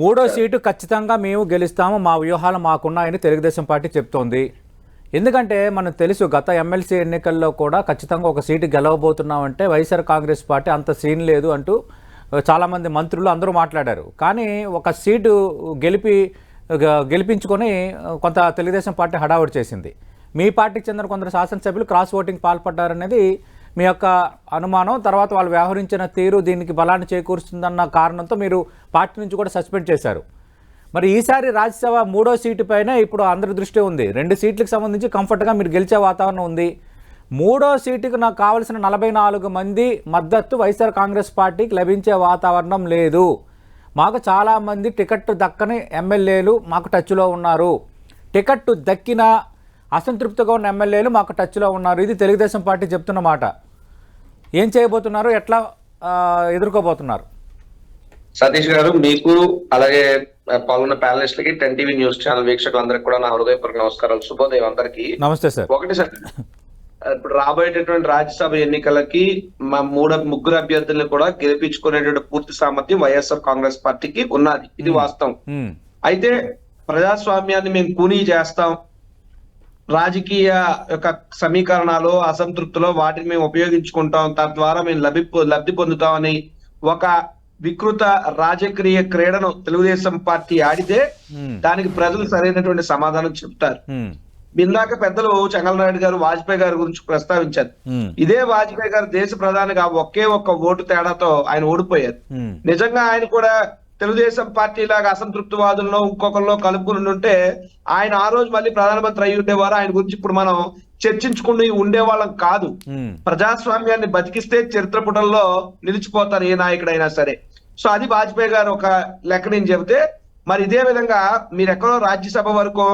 మూడో సీటు ఖచ్చితంగా మేము గెలుస్తాము మా వ్యూహాలు మాకున్నాయని తెలుగుదేశం పార్టీ చెప్తోంది. ఎందుకంటే మనకు తెలుసు గత ఎమ్మెల్సీ ఎన్నికల్లో కూడా ఖచ్చితంగా ఒక సీటు గెలవబోతున్నామంటే వైఎస్ఆర్ కాంగ్రెస్ పార్టీ అంత సీన్ లేదు అంటూ చాలామంది మంత్రులు అందరూ మాట్లాడారు. కానీ ఒక సీటు గెలిపి గెలిపించుకొని కొంత తెలుగుదేశం పార్టీ హడావుడి చేసింది. మీ పార్టీకి చెందిన కొందరు శాసనసభ్యులు క్రాస్ ఓటింగ్ పాల్పడ్డారనేది మీ యొక్క అనుమానం తర్వాత వాళ్ళు వ్యవహరించిన తీరు దీనికి బలాన్ని చేకూరుస్తుందన్న కారణంతో మీరు పార్టీ నుంచి కూడా సస్పెండ్ చేశారు. మరి ఈసారి రాజ్యసభ మూడో సీటు పైన ఇప్పుడు అందరి దృష్టి ఉంది. రెండు సీట్లకు సంబంధించి కంఫర్ట్గా మీరు గెలిచే వాతావరణం ఉంది. మూడో సీటుకు నాకు కావలసిన నలభై నాలుగు మంది మద్దతు వైఎస్ఆర్ కాంగ్రెస్ పార్టీకి లభించే వాతావరణం లేదు. మాకు చాలామంది టికెట్ దక్కని ఎమ్మెల్యేలు మాకు టచ్లో ఉన్నారు. టికెట్ దక్కిన అసంతృప్తిగా ఉన్న ఎమ్మెల్యేలు మాకు టచ్లో ఉన్నారు. ఇది తెలుగుదేశం పార్టీ చెప్తున్న మాట. ఏం చేయబోతున్నారు? ఎట్లా ఎదుర్కోబోతున్నారు? సతీష్ గారు మీకు అలాగే పాల్గొన్న ప్యానలిస్టులకి టెన్ టీవీ న్యూస్ ఛానల్ వీక్షకులందరికీ కూడా నా హృదయపూర్వక నమస్కారాలు. శుభోదయం అందరికీ. నమస్తే సార్. ఒకటి సార్ ఇప్పుడు రాబోయేటటువంటి రాజ్యసభ ఎన్నికలకి మా మూడు ముగ్గురు అభ్యర్థుల్ని కూడా గెలిపించుకునేటువంటి పూర్తి సామర్థ్యం వైఎస్ఆర్ కాంగ్రెస్ పార్టీకి ఉన్నది. ఇది వాస్తవం. అయితే ప్రజాస్వామ్యాన్ని మేము కూనీ చేస్తాం. రాజకీయ యొక్క సమీకరణాలు అసంతృప్తిలో వాటిని మేము ఉపయోగించుకుంటాం. తద్వారా మేము లభి లబ్ధి పొందుతామని ఒక వికృత రాజకీయ క్రీడను తెలుగుదేశం పార్టీ ఆడితే దానికి ప్రజలు సరైనటువంటి సమాధానం చెప్తారు. ఇందాక పెద్దలు చెంగలనాయుడు గారు వాజ్పేయి గారి గురించి ప్రస్తావించారు. ఇదే వాజ్పేయి గారు దేశ ప్రధానిగా ఒకే ఒక్క ఓటు తేడాతో ఆయన ఓడిపోయారు. నిజంగా ఆయన కూడా తెలుగుదేశం పార్టీ లాగా అసంతృప్తివాదుల్లో ఇంకొకరిలో కలుపుకుని ఉంటే ఆయన ఆ రోజు మళ్ళీ ప్రధానమంత్రి అయి ఉండేవారు. ఆయన గురించి ఇప్పుడు మనం చర్చించుకుని ఉండేవాళ్ళం కాదు. ప్రజాస్వామ్యాన్ని బతికిస్తే చరిత్ర పుటల్లో నిలిచిపోతారు ఏ నాయకుడైనా సరే. సో అది వాజ్పేయి గారు ఒక లెక్క నేను చెబితే మరి ఇదే విధంగా మీరు ఎక్కడో రాజ్యసభ వరకు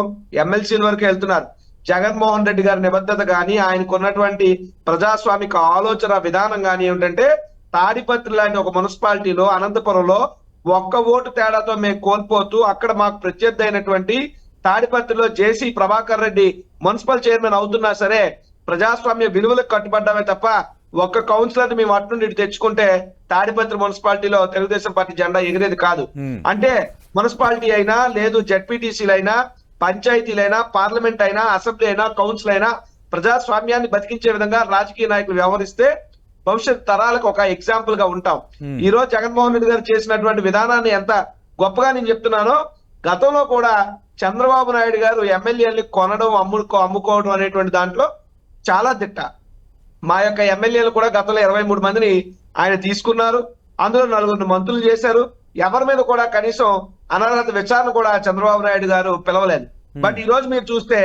ఎమ్మెల్సీల వరకు వెళ్తున్నారు. జగన్మోహన్ రెడ్డి గారి నిబద్ధత గాని ఆయనకు ఉన్నటువంటి ప్రజాస్వామిక ఆలోచన విధానం గాని ఏమిటంటే తాడిపత్రి లాంటి ఒక మున్సిపాలిటీలో అనంతపురంలో ఒక్క ఓటు తేడాతో మేము కోల్పోతూ అక్కడ మాకు ప్రత్యర్థి అయినటువంటి తాడిపత్రిలో JC Prabhakar Reddy municipal chairman అవుతున్నా సరే ప్రజాస్వామ్య విలువలకు కట్టుబడ్డామే తప్ప ఒక్క కౌన్సిలర్ మేము అటు నుండి తెచ్చుకుంటే తాడిపత్రి మున్సిపాలిటీలో తెలుగుదేశం పార్టీ జెండా ఎగిరేది కాదు. అంటే మున్సిపాలిటీ అయినా లేదు జడ్పీటీసీలు అయినా పంచాయతీలైనా పార్లమెంట్ అయినా అసెంబ్లీ అయినా కౌన్సిల్ అయినా ప్రజాస్వామ్యాన్ని బతికించే విధంగా రాజకీయ నాయకులు వ్యవహరిస్తే భవిష్యత్ తరాలకు ఒక ఎగ్జాంపుల్గా ఉంటాం. Hmm. ఈ రోజు జగన్మోహన్ రెడ్డి గారు చేసినటువంటి విధానాన్ని ఎంత గొప్పగా నేను చెప్తున్నానో గతంలో కూడా చంద్రబాబు నాయుడు గారు ఎమ్మెల్యేలని కొనడం అమ్ముకో అమ్ముకోవడం అనేటువంటి దాంట్లో చాలా దిట్ట మా యొక్క ఎమ్మెల్యేలు కూడా గతంలో ఇరవై మూడు మందిని ఆయన తీసుకున్నారు. అందులో నలుగురు మంత్రులు చేశారు. ఎవరి మీద కూడా కనీసం అనర్హత విచారణ కూడా చంద్రబాబు నాయుడు గారు పిలవలేదు. బట్ ఈ రోజు మీరు చూస్తే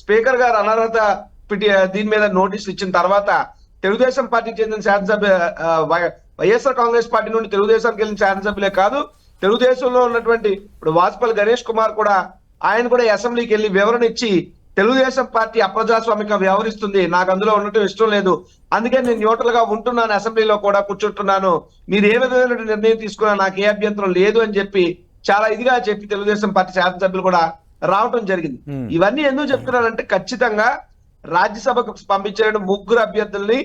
స్పీకర్ గారు అనర్హత దీని మీద నోటీసులు ఇచ్చిన తర్వాత తెలుగుదేశం పార్టీకి చెందిన శాసనసభ్య వైఎస్ఆర్ కాంగ్రెస్ పార్టీ నుండి తెలుగుదేశానికి వెళ్ళిన శాసనసభ్యులే కాదు. తెలుగుదేశంలో ఉన్నటువంటి ఇప్పుడు వాజ్పేయి గణేష్ కుమార్ కూడా ఆయన కూడా అసెంబ్లీకి వెళ్ళి వివరణ ఇచ్చి తెలుగుదేశం పార్టీ అప్రజాస్వామిక వ్యవహరిస్తుంది. నాకు అందులో ఉండటం ఇష్టం లేదు. అందుకే నేను న్యూట్రల్గా ఉంటున్నాను అసెంబ్లీలో కూడా కూర్చుంటున్నాను. మీరు ఏ విధమైన నిర్ణయం తీసుకున్నా నాకు ఏ అభ్యంతరం లేదు అని చెప్పి చాలా ఇదిగా చెప్పి తెలుగుదేశం పార్టీ శాసనసభ్యులు కూడా రావటం జరిగింది. ఇవన్నీ ఎందుకు చెప్తున్నానంటే ఖచ్చితంగా రాజ్యసభకు పంపించిన ముగ్గురు అభ్యర్థుల్ని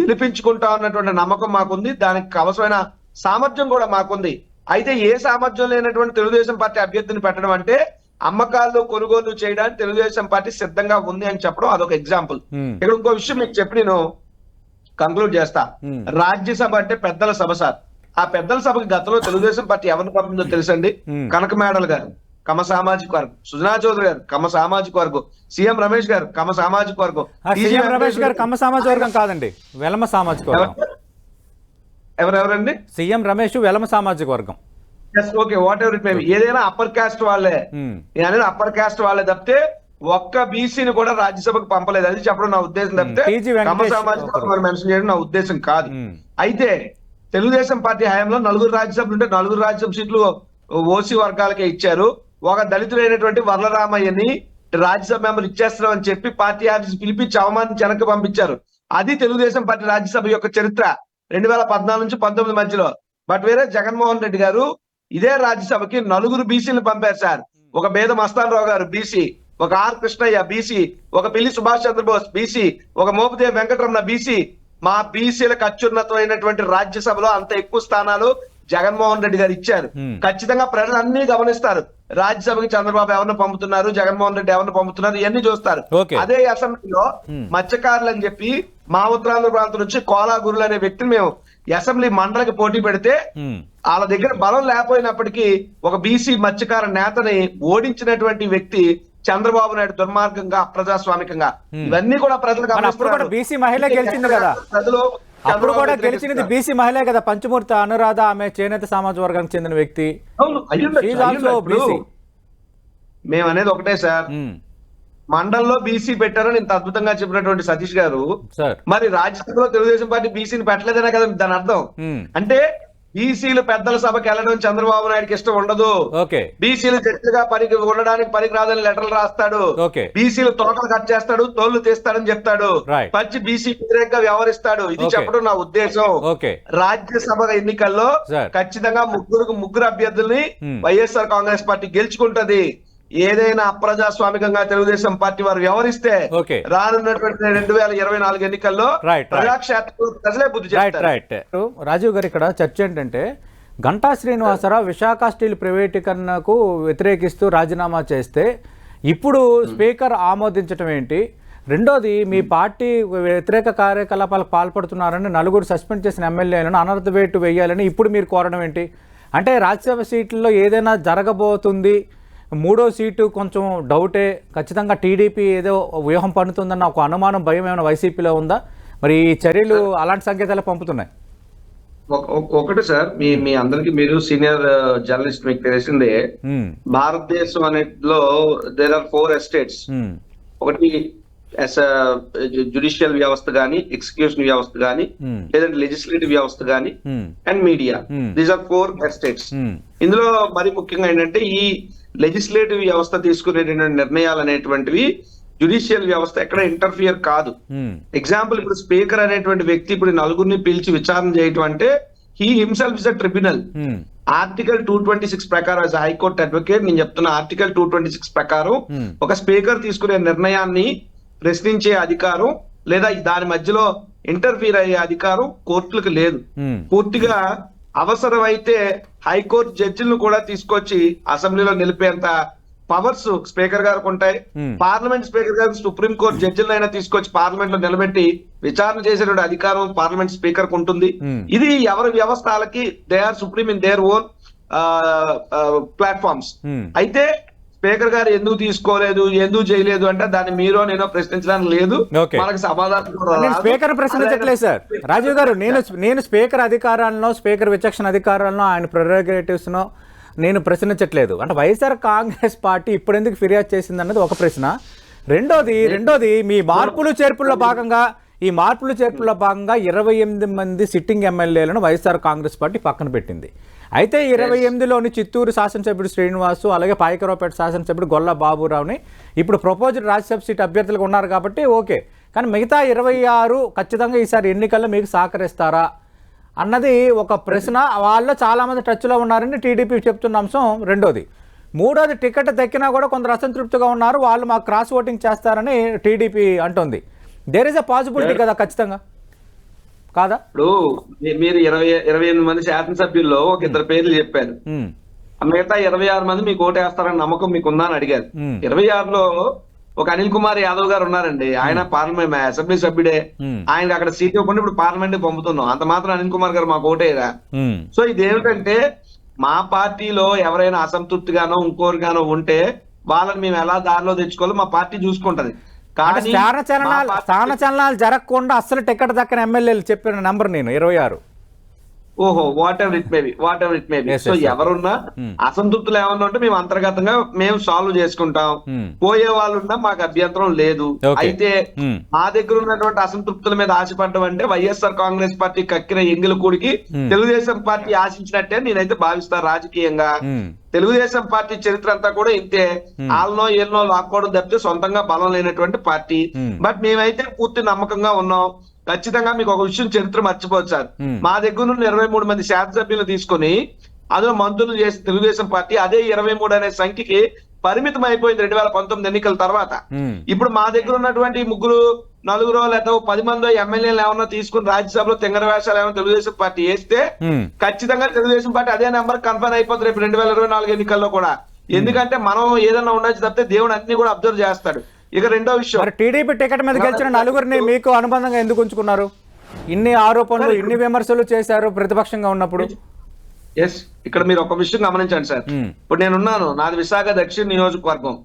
గెలిపించుకుంటా ఉన్నటువంటి నమ్మకం మాకుంది. దానికి అవసరమైన సామర్థ్యం కూడా మాకుంది. అయితే ఏ సామర్థ్యం లేనటువంటి తెలుగుదేశం పార్టీ అభ్యర్థిని పెట్టడం అంటే అమ్మకాల్లో కొనుగోలు చేయడానికి తెలుగుదేశం పార్టీ సిద్ధంగా ఉంది అని చెప్పడం అదొక ఎగ్జాంపుల్. ఇక్కడ ఇంకో విషయం మీకు చెప్పి నేను కంక్లూడ్ చేస్తా. రాజ్యసభ అంటే పెద్దల సభ సార్. ఆ పెద్దల సభకి గతంలో తెలుగుదేశం పార్టీ ఎవరిని పంపిందో తెలుసండి? Hmm. కనక మేడల్ గారు. కమ సామాజిక వర్గం. సుజనా చౌదరి గారు కమ సామాజిక వర్గం. సీఎం రమేష్ గారు కమ సామాజిక వర్గం. సీఎం రమేష్ గారు కమ్మ సామాజిక వర్గం కాదండి. వెలమ సామాజిక వర్గం. ఎవరెవరండి? సీఎం రమేష్ వెలమ సామాజిక వర్గం. Okay whatever it may ఏదైనా అప్పర్ కాస్ట్ వాళ్ళే. నేను అనేది అప్పర్ కాస్ట్ వాళ్ళే తప్పితే ఒక్క బీసీని కూడా రాజ్యసభకు పంపలేదు. అది చెప్పడం నా ఉద్దేశం తప్పితే టీజీ వెంకటేష్ కమ సామాజిక వర్గం మెన్షన్ చేయడం నా ఉద్దేశం కాదు. ఉమ్, అయితే తెలుగుదేశం పార్టీ హయాంలో నలుగురు రాజ్యసభలు ఉంటే నలుగురు రాజ్యసభ సీట్లు ఓసీ వర్గాలకే ఇచ్చారు. ఒక దళితుడైనటువంటి వరలరామయ్యని రాజ్యసభ మెంబర్ ఇచ్చేస్తున్నామని చెప్పి పార్టీ ఆఫీస్ పిలిపించి అవమానించి వెనక్కి పంపించారు. అది తెలుగుదేశం పార్టీ రాజ్యసభ యొక్క చరిత్ర. రెండు వేల పద్నాలుగు నుంచి పంతొమ్మిది మధ్యలో. బట్ వేరే జగన్మోహన్ రెడ్డి గారు ఇదే రాజ్యసభకి నలుగురు బీసీలు పంపారు సార్. ఒక బేద మస్తానరావు గారు బీసీ ఒక ఆర్ కృష్ణయ్య బీసీ ఒక పిల్లి సుభాష్ చంద్రబోస్ బీసీ ఒక మోపిదేవి వెంకటరమణ బీసీ. మా బీసీలకు అత్యున్నతమైనటువంటి రాజ్యసభలో అంత ఎక్కువ స్థానాలు జగన్మోహన్ రెడ్డి గారు ఇచ్చారు. ఖచ్చితంగా ప్రజలు అన్ని గమనిస్తారు. రాజ్యసభకి చంద్రబాబు ఎవరిని పంపుతున్నారు జగన్మోహన్ రెడ్డి ఎవరిని పంపుతున్నారు ఇవన్నీ చూస్తారు. అదే అసెంబ్లీలో. మత్స్యకారులు అని చెప్పి మా ఉత్తరాంధ్ర ప్రాంతం నుంచి కోలాగురులు అనే వ్యక్తిని మేము అసెంబ్లీ మండలికి పోటీ పెడితే వాళ్ళ దగ్గర బలం లేకపోయినప్పటికీ ఒక బీసీ మత్స్యకార నేతని ఓడించినటువంటి వ్యక్తి చంద్రబాబు నాయుడు దుర్మార్గంగా అప్రజాస్వామికంగా. ఇవన్నీ కూడా ప్రజలు ప్రజలు అప్పుడు కూడా. గెలిచినది బీసీ మహిళే కదా. పంచమూర్తి అనురాధ ఆమె చేనేత సామాజిక వర్గానికి చెందిన వ్యక్తి. మేము అనేది ఒకటే సార్. మండల్లో బీసీ పెట్టారని ఇంత అద్భుతంగా చెప్పినటువంటి సతీష్ గారు. సార్. మరి రాజ్యసభలో తెలుగుదేశం పార్టీ బీసీని పెట్టలేదనే కదా దాని అర్థం. అంటే బీసీలు పెద్దల సభకి వెళ్ళడం చంద్రబాబు నాయుడుకి ఇష్టం ఉండదు. బీసీలు జట్టుగా పనికి ఉండడానికి పనికి రాదని లెటర్లు రాస్తాడు. బీసీలు తోకలు కట్ చేస్తాడు తోళ్ళు తీస్తాడని చెప్తాడు. పచ్చి బీసీ వ్యతిరేకంగా వ్యవహరిస్తాడు. ఇది. చెప్పడం నా ఉద్దేశం. రాజ్యసభ ఎన్నికల్లో. ఖచ్చితంగా ముగ్గురు ముగ్గురు అభ్యర్థుల్ని Hmm. వైఎస్ఆర్ కాంగ్రెస్ పార్టీ గెలుచుకుంటది. ఏదైనా అప్రజాస్వామికంగా తెలుగుదేశం పార్టీ వారు వ్యవహరిస్తే. రానున్నటువంటి రెండు వేల ఇరవై నాలుగు ఎన్నికల్లో ప్రజలే బుద్ధి రాజీవ్ గారు ఇక్కడ చర్చ ఏంటంటే గంటా శ్రీనివాసరావు విశాఖ స్టీల్ ప్రైవేటీకరణకు వ్యతిరేకిస్తూ రాజీనామా చేస్తే ఇప్పుడు స్పీకర్ ఆమోదించడం ఏంటి? రెండోది మీ పార్టీ వ్యతిరేక కార్యకలాపాలకు పాల్పడుతున్నారని నలుగురు సస్పెండ్ చేసిన ఎమ్మెల్యేలను అనర్థ వేటు వేయాలని ఇప్పుడు మీరు కోరడం ఏంటి? అంటే రాజ్యసభ సీట్లలో ఏదైనా జరగబోతుంది మూడో సీటు కొంచెం డౌటే. ఖచ్చితంగా టీడీపీ ఏదో వ్యూహం పన్నుతుందన్న ఒక అనుమానం భయం ఏమైనా వైసీపీలో ఉందా? మరి ఈ చర్యలు అలాంటి సంకేతాలు పంపుతున్నాయి. ఒక- ఒక- ఒకటి సార్ మీ మీ అందరికి మీరు సీనియర్ జర్నలిస్ట్ మీకు తెలిసిందే. భారతదేశం అనేటిలో దేర్ ఆర్ ఫోర్ ఎస్టేట్స్ ఒకటి జుడిషియల్ వ్యవస్థ గాని ఎగ్జిక్యూషన్ వ్యవస్థ గాని లేదంటే లెజిస్లేటివ్ వ్యవస్థ గాని and media. These are four estates ఇందులో మరి ముఖ్యంగా ఏంటంటే ఈ లెజిస్లేటివ్ వ్యవస్థ తీసుకునేటువంటి నిర్ణయాలు అనేటువంటివి జుడిషియల్ వ్యవస్థ ఎక్కడ ఇంటర్ఫియర్ కాదు. ఎగ్జాంపుల్ ఇప్పుడు స్పీకర్ అనేటువంటి వ్యక్తి ఇప్పుడు నలుగురిని పిలిచి విచారణ చేయటం అంటే he himself is a tribunal article two twenty six ప్రకారం హైకోర్టు అడ్వకేట్ నేను చెప్తున్న ఆర్టికల్ టూ ట్వంటీ సిక్స్ ప్రకారం Hmm. ఒక స్పీకర్ తీసుకునే నిర్ణయాన్ని ప్రశ్నించే అధికారం లేదా దాని మధ్యలో ఇంటర్ఫీర్ అయ్యే అధికారం కోర్టులకు లేదు. ఉమ్, పూర్తిగా అవసరమైతే హైకోర్టు జడ్జిలను కూడా తీసుకొచ్చి అసెంబ్లీలో నిలిపేంత పవర్స్ స్పీకర్ గారికి ఉంటాయి. పార్లమెంట్ స్పీకర్ గారు సుప్రీం కోర్టు జడ్జిలైనా తీసుకొచ్చి పార్లమెంట్లో నిలబెట్టి విచారణ చేసేటువంటి అధికారం పార్లమెంట్ స్పీకర్కు ఉంటుంది. ఇది ఎవరి వ్యవస్థలకి they are supreme in their own platforms. అయితే స్పీకర్ గారు ఎందుకు తీసుకోలేదు ఎందుకు చేయలేదు అంటే దాన్ని మీరు నేను ప్రశ్నించడానికి లేదు. మనకు సమాధానం కూడా నేను రాదు. Speaker ప్రశ్నించట్లేదు sir. రాజీవ్ గారు నేను నేను స్పీకర్ అధికారాలను స్పీకర్ విచక్షణ అధికారాలను ఆయన ప్రెరోగేటివ్స్ను నేను ప్రశ్నించట్లేదు. అంటే వైఎస్ఆర్ కాంగ్రెస్ పార్టీ ఇప్పుడు ఎందుకు ఫిర్యాదు చేసింది అన్నది ఒక ప్రశ్న. రెండోది రెండోది మీ మార్పులు చేర్పుల్లో భాగంగా ఈ మార్పులు చేర్పుల్లో భాగంగా ఇరవై ఎనిమిది మంది సిట్టింగ్ ఎమ్మెల్యేలను వైఎస్ఆర్ కాంగ్రెస్ పార్టీ పక్కన పెట్టింది. అయితే ఇరవై ఎనిమిదిలోని చిత్తూరు శాసనసభ్యుడు శ్రీనివాసు అలాగే పాయకరావుపేట శాసనసభ్యుడు గొల్ల బాబురావుని ఇప్పుడు ప్రపోజ్డ్ రాజ్యసభ సీట్ అభ్యర్థులుగా ఉన్నారు కాబట్టి ఓకే. కానీ మిగతా ఇరవై ఆరు ఖచ్చితంగా ఈసారి ఎన్నికల్లో మీకు సహకరిస్తారా? అన్నది ఒక ప్రశ్న. వాళ్ళు చాలామంది టచ్లో ఉన్నారని టీడీపీ చెప్తున్న అంశం రెండోది. మూడోది టికెట్ దక్కినా కూడా కొందరు అసంతృప్తిగా ఉన్నారు. వాళ్ళు మాకు క్రాస్ ఓటింగ్ చేస్తారని టీడీపీ అంటోంది. దేర్ ఇస్ అ పాసిబిలిటీ కదా ఖచ్చితంగా. కాదా? ఇప్పుడు మీరు ఇరవై ఇరవై ఎనిమిది మంది శాసనసభ్యుల్లో ఒక ఇద్దరు పేర్లు చెప్పారు. ఆ మిగతా ఇరవై ఆరు మంది మీకు ఓటేస్తారని నమ్మకం మీకు ఉందా అని అడిగారు. Hmm. ఇరవై ఆరులో ఒక అనిల్ కుమార్ యాదవ్ గారు ఉన్నారండి. ఆయన పార్లమెంట్ అసెంబ్లీ సభ్యుడే. Hmm. ఆయనకి అక్కడ సీట్ ఇవ్వకుండా ఇప్పుడు పార్లమెంట్ పంపుతున్నాం. అంత మాత్రం అనిల్ కుమార్ గారు మాకు ఓటేయరా? ఉమ్, సో ఇది ఏమిటంటే మా పార్టీలో ఎవరైనా అసంతృప్తిగానో ఇంకోరిగానో ఉంటే వాళ్ళని మేము ఎలా దారిలో తెచ్చుకోవాలో మా పార్టీ చూసుకుంటది. స్థాన చలనాలు స్థాన చలనాలు జరగకుండా అస్సలు టికెట్ దక్కని ఎమ్మెల్యేలు చెప్పిన నెంబర్ నేను ఇరవై ఆరు. ఓహో whatever it may be whatever it may be so. ఎవరున్నా Hmm. అసంతృప్తులు ఏమన్నా ఉంటే మేము అంతర్గతంగా మేము సాల్వ్ చేసుకుంటాం Hmm. పోయే వాళ్ళు ఉన్నా మాకు అభ్యంతరం లేదు. అయితే Hmm. మా దగ్గర ఉన్నటువంటి అసంతృప్తుల మీద ఆశపడడం అంటే వైఎస్ఆర్ కాంగ్రెస్ పార్టీ కక్కిన ఎంగిలి కూడికి Hmm. తెలుగుదేశం పార్టీ ఆశించినట్టే నేనైతే భావిస్తాను రాజకీయంగా తెలుగుదేశం పార్టీ చరిత్ర అంతా కూడా ఇంతే. ఆల్నో ఎల్నో లాక్కోవడం తప్పితే సొంతంగా బలం లేనటువంటి పార్టీ. బట్ మేమైతే పూర్తి నమ్మకంగా ఉన్నాం ఖచ్చితంగా మీకు ఒక విషయం చరిత్ర మర్చిపోవచ్చు సార్. Hmm. మా దగ్గర నుండి ఇరవై మూడు మంది శాసనసభ్యులు తీసుకొని అందులో మంత్రులు చేసి తెలుగుదేశం పార్టీ అదే ఇరవై మూడు అనే సంఖ్యకి పరిమితం అయిపోయింది రెండు వేల పంతొమ్మిది ఎన్నికల తర్వాత. ఉమ్, ఇప్పుడు మా దగ్గర ఉన్నటువంటి ముగ్గురు నలుగురో లేదా పది మందో ఎమ్మెల్యేలు ఏమన్నా తీసుకుని రాజ్యసభలో తింగర వేషాలు ఏమైనా తెలుగుదేశం పార్టీ వేస్తే ఉమ్, ఖచ్చితంగా తెలుగుదేశం పార్టీ అదే నెంబర్ కన్ఫర్మ్ అయిపోతుంది రేపు రెండు వేల ఇరవై నాలుగు ఎన్నికల్లో కూడా. ఎందుకంటే మనం ఏదైనా ఉండొచ్చు తప్పితే దేవుడు అన్ని కూడా అబ్జర్వ్ చేస్తాడు. ఇక రెండో విషయం. టీడీపీ టికెట్ మీద గెలిచిన నలుగురిని మీకు అనుబంధంగా ఎందుకు ఉంచుకున్నారు? ఇన్ని ఆరోపణలు ఇన్ని విమర్శలు చేశారు ప్రతిపక్షంగా ఉన్నప్పుడు? ఎస్ ఇక్కడ మీరు ఒక విషయం గమనించండి సార్. ఇప్పుడు నేనున్నాను నాది విశాఖ దక్షిణ నియోజకవర్గం.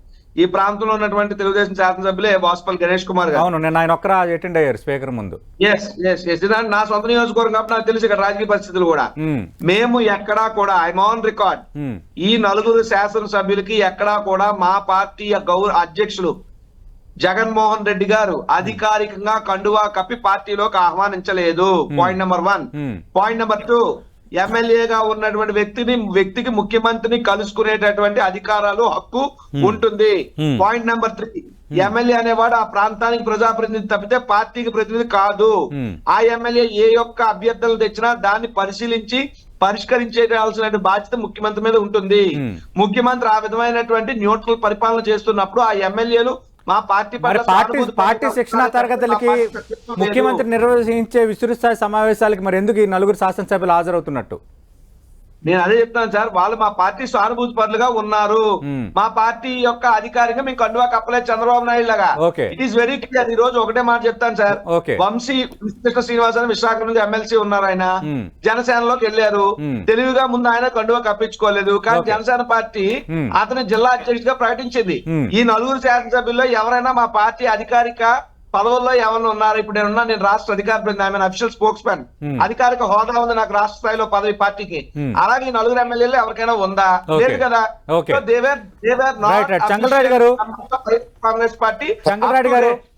ఈ ప్రాంతంలో ఉన్నటువంటి తెలుగుదేశం శాసనసభ్యులే వాసుపల్లి గణేష్ కుమార్ గారు. అవును నేను ఆయన ఒక్కరా అటెండ్ అయ్యారు స్పీకర్ ముందు. ఎస్ ఎస్ ఎస్ నా సొంత నియోజకవర్గం కాబట్టి నాకు తెలుసు ఇక్కడ రాజకీయ పరిస్థితులు కూడా. మేము. ఎక్కడా కూడా ఐఎమ్ ఆన్ రికార్డ్ ఈ నలుగురు శాసనసభ్యులకి ఎక్కడా కూడా మా పార్టీ గౌరవ అధ్యక్షులు జగన్మోహన్ రెడ్డి గారు అధికారికంగా కండువా కప్పి పార్టీలోకి ఆహ్వానించలేదు. Point number one point number two ఎమ్మెల్యేగా ఉన్నటువంటి వ్యక్తిని వ్యక్తికి ముఖ్యమంత్రిని కలుసుకునేటటువంటి అధికారాలు హక్కు ఉంటుంది. Hmm. Point number three MLA అనేవాడు ఆ ప్రాంతానికి ప్రజాప్రతినిధి తప్పితే పార్టీకి ప్రతినిధి కాదు. Hmm. ఆ ఎమ్మెల్యే ఏ యొక్క అభ్యర్థులు తెచ్చినా దాన్ని పరిశీలించి పరిష్కరించేయాల్సిన బాధ్యత ముఖ్యమంత్రి మీద ఉంటుంది. Hmm. ముఖ్యమంత్రి ఆ విధమైనటువంటి న్యూట్రల్ పరిపాలన చేస్తున్నప్పుడు ఆ ఎమ్మెల్యేలు మా పార్టీ శిక్షణా తరగతులకి. ముఖ్యమంత్రి నిర్వహించే విస్తృత స్థాయి సమావేశాలకి మరి ఎందుకు ఈ నలుగురు శాసనసభ్యులు హాజరవుతున్నట్టు నేను అదే చెప్తాను సార్ వాళ్ళు మా పార్టీ సానుభూతి పరులుగా ఉన్నారు. మా పార్టీ యొక్క అధికారిగా మేము కండువా కప్పలేదు చంద్రబాబు నాయుడు లాగా. ఇట్ ఈస్ వెరీ క్లియర్ ఈ రోజు ఒకటే మాట చెప్తాను సార్. వంశీ కృష్ణ శ్రీనివాస్ అని విశాఖ నుంచి ఎమ్మెల్సీ ఉన్నారు ఆయన. జనసేనలోకి వెళ్ళారు. తెలివిగా ముందు ఆయన కండువా కప్పించుకోలేదు కానీ. జనసేన పార్టీ. అతని జిల్లా అధ్యక్షుడిగా ప్రకటించింది. ఈ నలుగురు శాసనసభ్యుల్లో ఎవరైనా మా పార్టీ అధికారిక పదవుల్లో ఎవరైనా ఉన్నారు? ఇప్పుడు నేను ఉన్నా నేను రాష్ట్ర అధికార ప్రతినిధి ఐ అఫిషియల్ స్పోక్స్ మ్యాన్. అధికారిక హోదా ఉంది నాకు రాష్ట్ర స్థాయిలో పదవి పార్టీకి. అలాగే ఈ నలుగురు ఎమ్మెల్యేలు ఎవరికైనా ఉందా. లేదు కదా. members of Congress party. గారు.